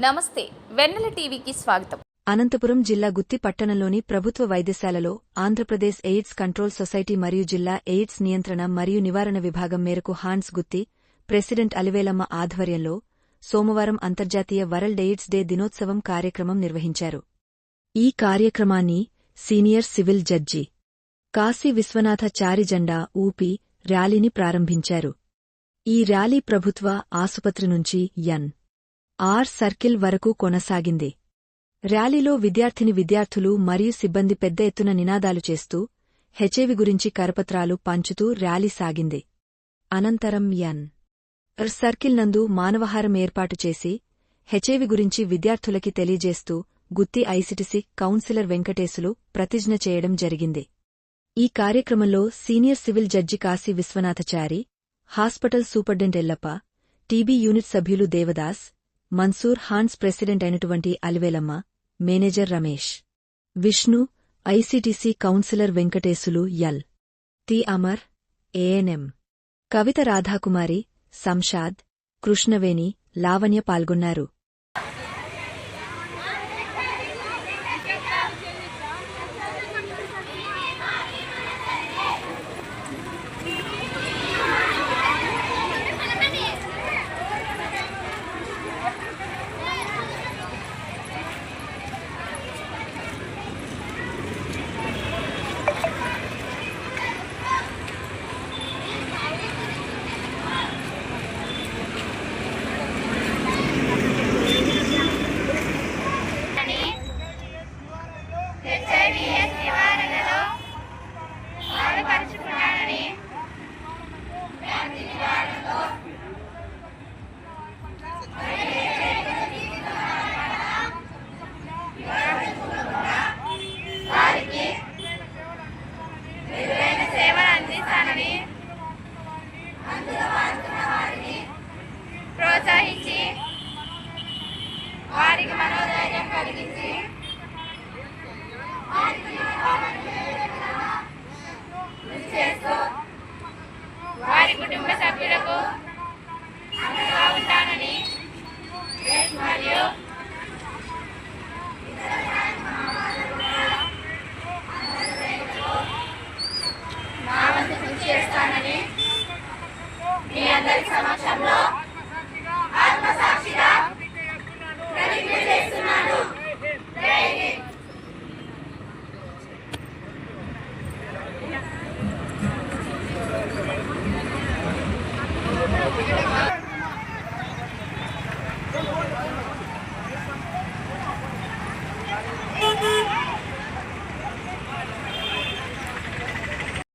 నమస్తే వెన్నెల టీవీకి స్వాగతం. అనంతపురం జిల్లా గుత్తి పట్టణంలోని ప్రభుత్వ వైద్యశాలలో ఆంధ్రప్రదేశ్ ఎయిడ్స్ కంట్రోల్ సొసైటీ మరియు జిల్లా ఎయిడ్స్ నియంత్రణ మరియు నివారణ విభాగం మేరకు హాన్స్ గుత్తి ప్రెసిడెంట్ అలివేలమ్మ ఆధ్వర్యంలో సోమవారం అంతర్జాతీయ వరల్డ్ ఎయిడ్స్ డే దినోత్సవం కార్యక్రమం నిర్వహించారు. ఈ కార్యక్రమాన్ని senior civil judge Kashi Vishwanatha చారిజెండా ఊపి ర్యాలీని ప్రారంభించారు. ఈ ర్యాలీ ప్రభుత్వ ఆసుపత్రి నుంచి ఎన్. ఆర్ సర్కిల్ వరకు కొనసాగింది. ర్యాలీలో విద్యార్థిని విద్యార్థులు మరియు సిబ్బంది పెద్ద ఎత్తున నినాదాలు చేస్తూ హెచ్ఐవి గురించి కరపత్రాలు పంచుతూ ర్యాలీ సాగింది. అనంతరం ఎన్. ర్ సర్కిల్ నందు మానవహారం ఏర్పాటు చేసి హెచ్ఐవి గురించి విద్యార్థులకి తెలియజేస్తూ గుత్తి ఐసిటిసి కౌన్సిలర్ వెంకటేశులు ప్రతిజ్ఞ చేయడం జరిగింది. ఈ కార్యక్రమంలో senior civil judge Kashi Vishwanathachari hospital superintendent Yellappa TB unit సభ్యులు దేవదాస్ మన్సూర్ హాన్స్ ప్రెసిడెంట్ అయినటువంటి Alivelamma manager Ramesh Vishnu ICTC counsellor Venkatesulu L T Amar ANM Kavitha Radhakumari Samshad Krishnaveni Lavanya పాల్గొన్నారు. చేస్తానని మీ అందరి సమక్షంలో